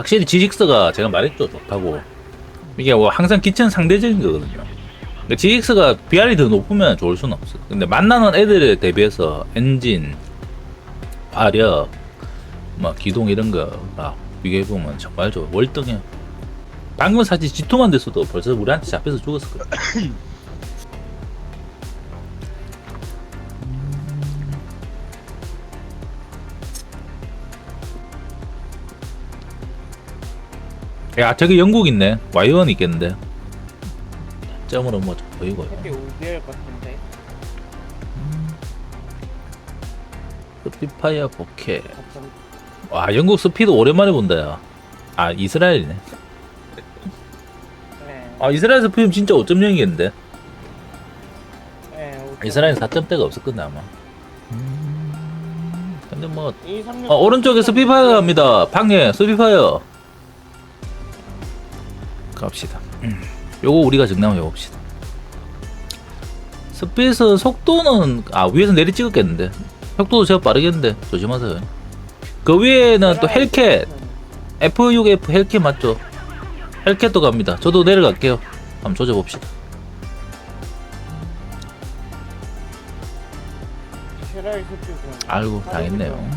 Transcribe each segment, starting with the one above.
확실히 G6가 제가 말했죠. 좋다고. 이게 뭐 항상 기체는 상대적인 거거든요. 근데 G6가 BR이 더 높으면 좋을 수는 없어 근데 만나는 애들에 대비해서 엔진 화력 뭐 기동 이런 거가 비교해보면 정말 좋아 월등해 방금 사실 G2만 됐어도 벌써 우리한테 잡혀서 죽었을 거야 야 저기 영국 있네. 와이원 있겠는데. 점으로 보이고요 되게 우비할 같은데. 스피파이어 어쩜 와 영국 스피드 오랜만에 본다 야아 이스라엘이네. 네. 아 이스라엘 스피드 진짜 5.0이겠는데? 네. 어쩜- 이스라엘 4점대가 없을 건데 아마. 근데 뭐 어, 오른쪽에 스피파이어 갑니다. 방예 스피파이어 갑시다. 음. 요거 우리가 정리한번 해봅시다. 스피드 속도는 아 위에서 내리 찍었겠는데? 속도도 제가 빠르겠는데? 조심하세요. 그 위에는 또 헬캣 F6F 헬캣 맞죠? 헬캣도 갑니다. 저도 내려갈게요. 한번 조져봅시다. 아이고 당했네요.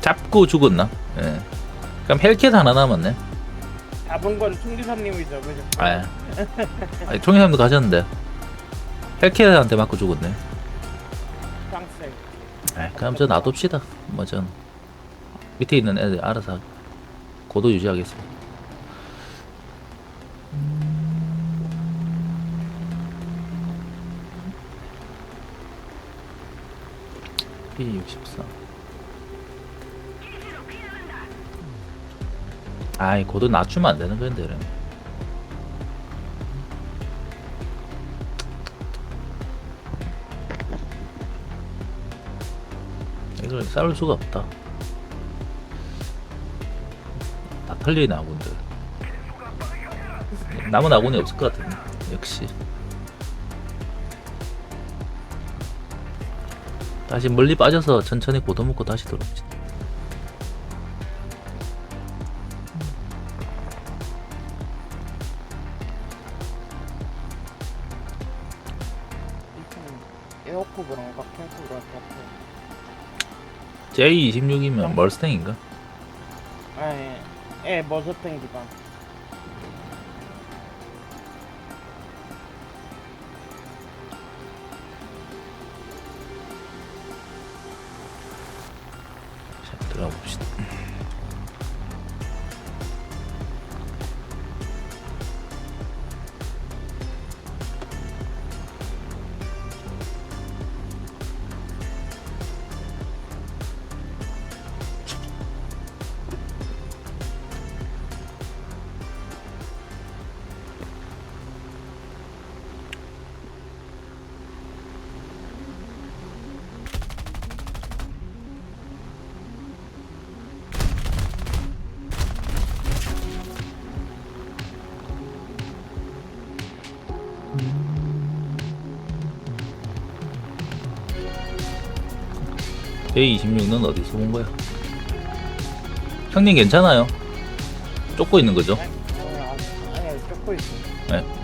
잡고 죽었나? 예. 그럼 헬캣 하나 남았네 잡은 건 총기사님이죠, 그죠? 아, 아니, 총회사님도 가셨는데 헬케한테 맞고 죽었네. 프랑스. 아, 그럼 저 놔둡시다. 뭐전 밑에 있는 애들 알아서 고도 유지하겠습니다. P64 아이 고도 낮추면 안 되는 건데 그래. 이걸 싸울 수가 없다. 다 털린 아군들. 남은 아군이 없을 것 같은데. 역시. 다시 멀리 빠져서 천천히 고도 먹고 다시 들어옵시다. 에어코브랑 박현코브랑 같아. J26이면 멀스탱인가? 아, 예. 예, 머스탱 기반. 자, 들어가 봅시다. J26는 어디서 본 거야? 형님 괜찮아요? 쫓고 있는 거죠? 네? 어, 아, 아니, 쫓고 있어. 네.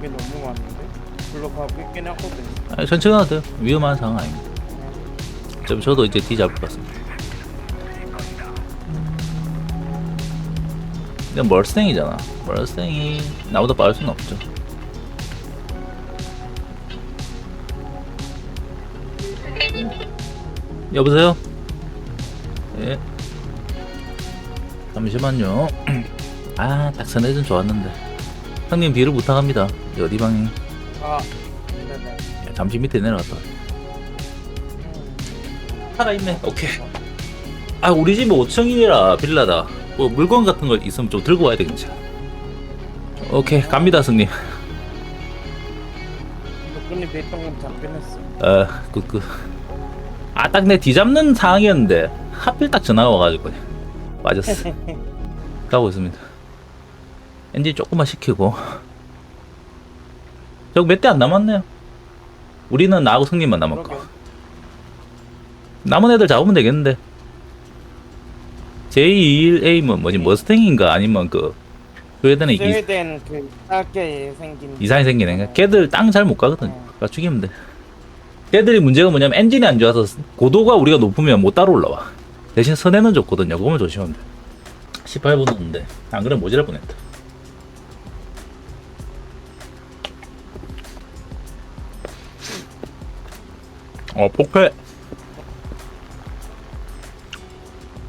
저기 너무 많은데? 불러 가고 있긴 하거든요. 아니, 천천히 가도 돼요. 위험한 상황 아닙니다. 좀 저도 이제 뒤 잡을 것 같습니다. 이건 멀스탱이잖아. 멀스탱이 나보다 빠를 수는 없죠. 여보세요? 예. 잠시만요. 아, 닥선해준 좋았는데. 형님 뒤를 부탁합니다. 이제 어디 방향? 아, 네네. 잠시 밑에 내려갔다. 살아있네. 오케이. 아, 우리 집 5층이라 빌라다. 뭐 물건 같은 거 있으면 좀 들고 와야 되겠지. 오케이, 갑니다, 승님. 손님 배똥금 잡혀냈어. 어, 그, 그. 아, 딱 내 뒤잡는 상황이었는데, 하필 딱 전화가 와가지고, 빠졌어. 가고 있습니다. 엔진 조금만 시키고. 저거 몇대 안 남았네요. 우리는 나하고 승님만 남았고. 남은 애들 잡으면 되겠는데. J21A면 뭐지, 머스탱인가? 아니면 그, 그 애들은 이, 스웨덴 그 이상하게 생긴. 이상이 생기네. 걔들 땅 잘 못 가거든. 어. 가 죽이면 돼. 걔들이 문제가 뭐냐면 엔진이 안 좋아서 고도가 우리가 높으면 못 따라 올라와. 대신 선에는 좋거든요. 그거만 조심하면 돼. 18분 했는데 안 그러면 모자랄 뻔했다. 어 포켓.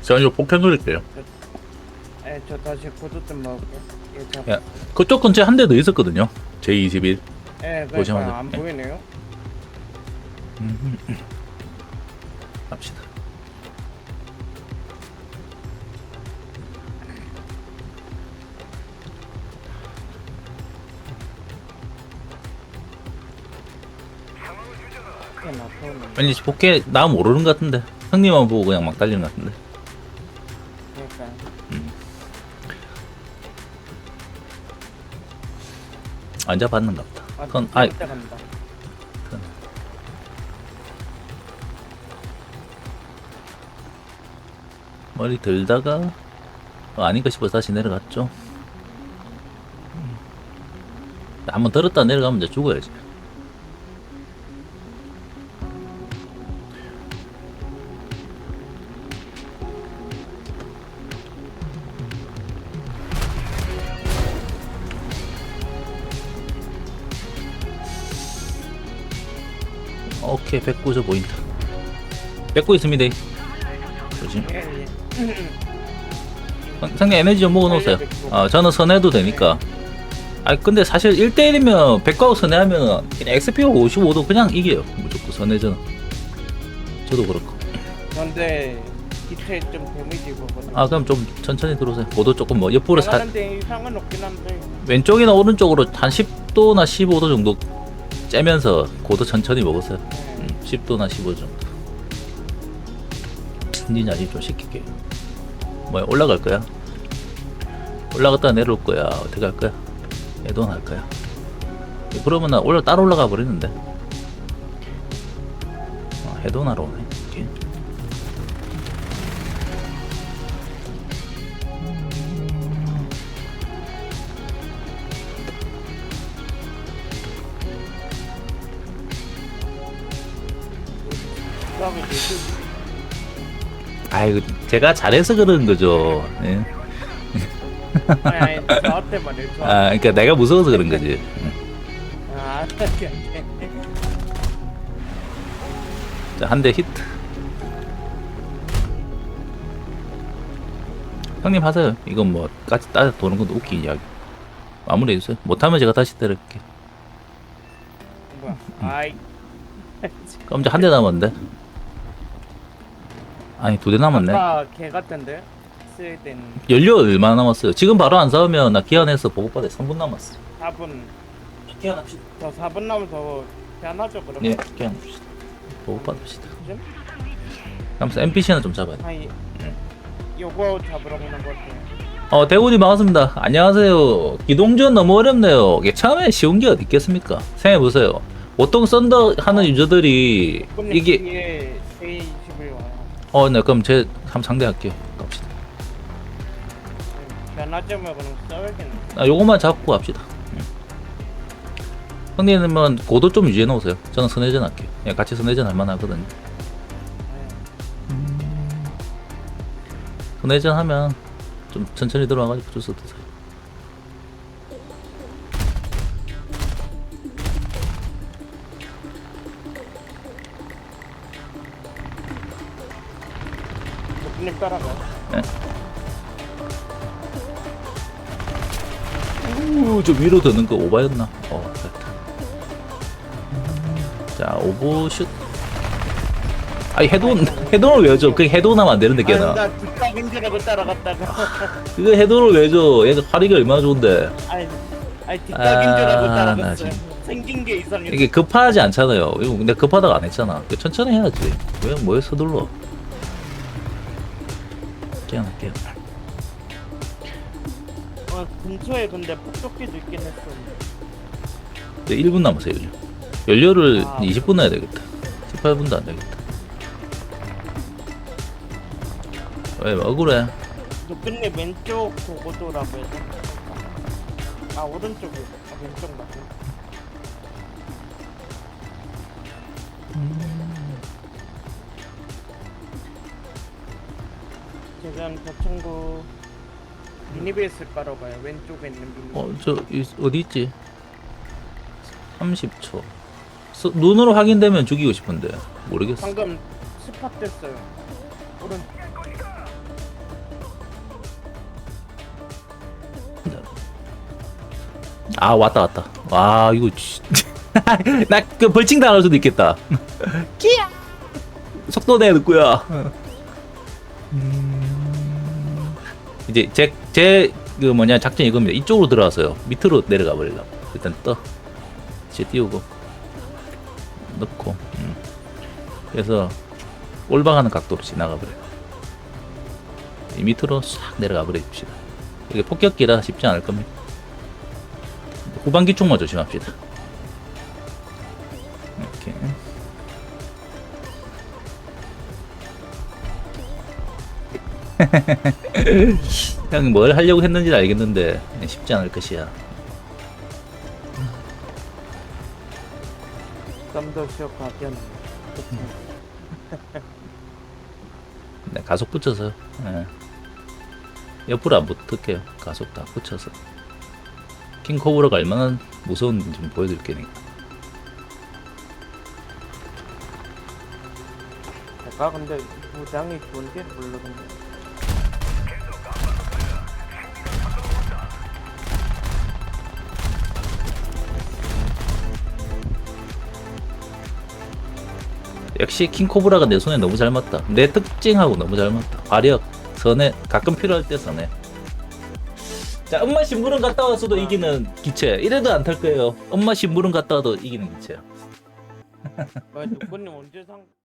제가 이거 포켓 누릴게요. 예, 저 다시 고도 좀 먹을게. 예, 잡. 그쪽 근처에 한 대 더 있었거든요. J21. 예, 그러니까 안 돼. 보이네요. 갑시다. 왠지 포켓 나 모르는 것 같은데. 형님만 보고 그냥 막 달리는 것 같은데. 그러니까. 안 잡았는가 보다. 아, 그건 아, 아때 간다. 머리 들다가 어, 아닌가 싶어서 다시 내려갔죠. 음. 한번 들었다 내려가면 이제 죽어야지. 오케이 109저 보인다. 109 있습니다. 조심. 예, 예. 상- 상대 에너지 좀 먹어놓으세요. 어, 저는 선해도 되니까. 아 근데 사실 1대1이면 100가고 선회하면 그냥 XP가 55도 그냥 이겨요. 무조건 선회전. 저도 그렇고. 근데 기체 좀 데미지 입었거든. 아 그럼 좀 천천히 들어오세요. 고도 조금 뭐 옆으로 사, 하는데 이상은 없긴 한데. 왼쪽이나 오른쪽으로 한 10도나 15도 정도 째면서 고도 천천히. 예. 음, 10도나 15 정도. 엔진 아직 좀 시킬게요. 뭐야 올라갈 거야? 올라갔다 내려올 거야? 어떻게 할 거야? 해돈 할 거야? 그러면 나 올라 따로 올라가 버리는데. 어, 해돈하러 오네. 오케이. 아이고 제가 잘해서 그러는 거죠. 예. 그- 아니 아니 저한테 말이에요. 저. 아 그러니까 내가 무서워서 그런 거지. 응. 아, 오케이, 오케이. 자, 한 대 히트. 형님 하세요. 이건 뭐, 까지 따져 도는 것도 웃긴 이야기. 마무리 해 주세요. 못하면 제가 다시 때릴게. 뭐야? 아이. 그럼 이제 한 대 남았는데? 아니, 두 대 남았네. 아까 개 같은데 스웨덴 연료 얼마나 남았어요? 지금 바로 안 싸우면 나 기한해서 보고받아 3분 남았어. 4분. 기한합시다. 저 4분 남으면 더 편하죠 그러면. 예, 기한합시다. 보고받읍시다. 그러면서 NPC는 좀 잡아야 돼. 아니 요거 잡으러 오는 것 같아요. 어, 대군이 반갑습니다. 안녕하세요. 기동전 너무 어렵네요. 이게 처음에 쉬운 게 어디 있겠습니까? 생각해보세요. 보통 썬더 하는 유저들이 그럼 이게 뒤에 A21 와요. 어, 네, 그럼 제 한번 상대할게요. 갑시다. 변화점을 그럼 써야겠네. 아, 요거만 잡고 갑시다. 음. 형님은 고도 좀 유지해 놓으세요. 저는 선회전 할게요. 예, 같이 선회전 할 만하거든요. 네. 선회전 하면 좀 천천히 들어와가지고 주스 드세요. 님 따라가. 우, 저 위로 드는 거 오바였나? 어, 됐다. 자, 오버슛. 아니, 헤돈, 헤돈을 왜 줘? 그 헤돈 하면 안 되는데, 걔는. 아니, 나 뒷각 인지라고 따라갔다가. 그거 헤돈을 왜 줘? 얘가 화력이 얼마나 좋은데. 아니, 아니 뒷각인 줄 알고 아, 나 따라갔어요. 생긴 게 이상해. 이게 급하지 않잖아요. 이거 근데 급하다가 안 했잖아. 그 천천히 해야지. 왜 뭐에 서둘러? 깨어날게요. 어, 근처에 근데 폭격기도 있긴 했어. 이제 1분 남았어요. 연료. 연료를 아. 20분 넣어야 되겠다. 18분도 안 되겠다. 왜 억울해? 노끈님 왼쪽 도고도라고 해서. 아 오른쪽에 아, 왼쪽 맞고. 지금 저 친구 미니베이스 깔아 봐요. 왼쪽에 있는 미니. 어, 저 이- 어디 있지? 30초. 서- 눈으로 확인되면 죽이고 싶은데 모르겠어. 방금 스팟 됐어요. 오른 아 왔다 왔다. 와 이거 나그 벌칙 당할 수도 있겠다. 끼야. 속도 내 듣고요. 음, 이제 제 제 그 뭐냐 작전 이겁니다. 이쪽으로 들어와서요. 밑으로 내려가 버리려고. 일단 떠. 이제 띄우고 넣고. 음. 그래서 올방하는 각도로 지나가 버려. 이 밑으로 싹 내려가 버립시다. 이게 폭격기라 쉽지 않을 겁니다. 후반기 쪽만 조심합시다. 이렇게. 형뭘 하려고 했는지 알겠는데 쉽지 않을 것이야. 썸더 시어 가견. 네, 가속 붙여서. 예. 옆으로 안 붙을게요. 가속 다 붙여서. 킹코브라가 얼마나 무서운지 좀 보여드릴게요. 제가 근데 무장이 좋은데 모르겠네. 역시 킹코브라가 내 손에 너무 잘 맞다. 내 특징하고 너무 잘 맞다. 화력, 선에 가끔 필요할 때 선에. 자, 엄마 심부름 갔다 와서도 이기는 기체. 이래도 안 탈 거예요. 엄마 심부름 갔다 와도 이기는 기체야. 아, 누구님 언제 상?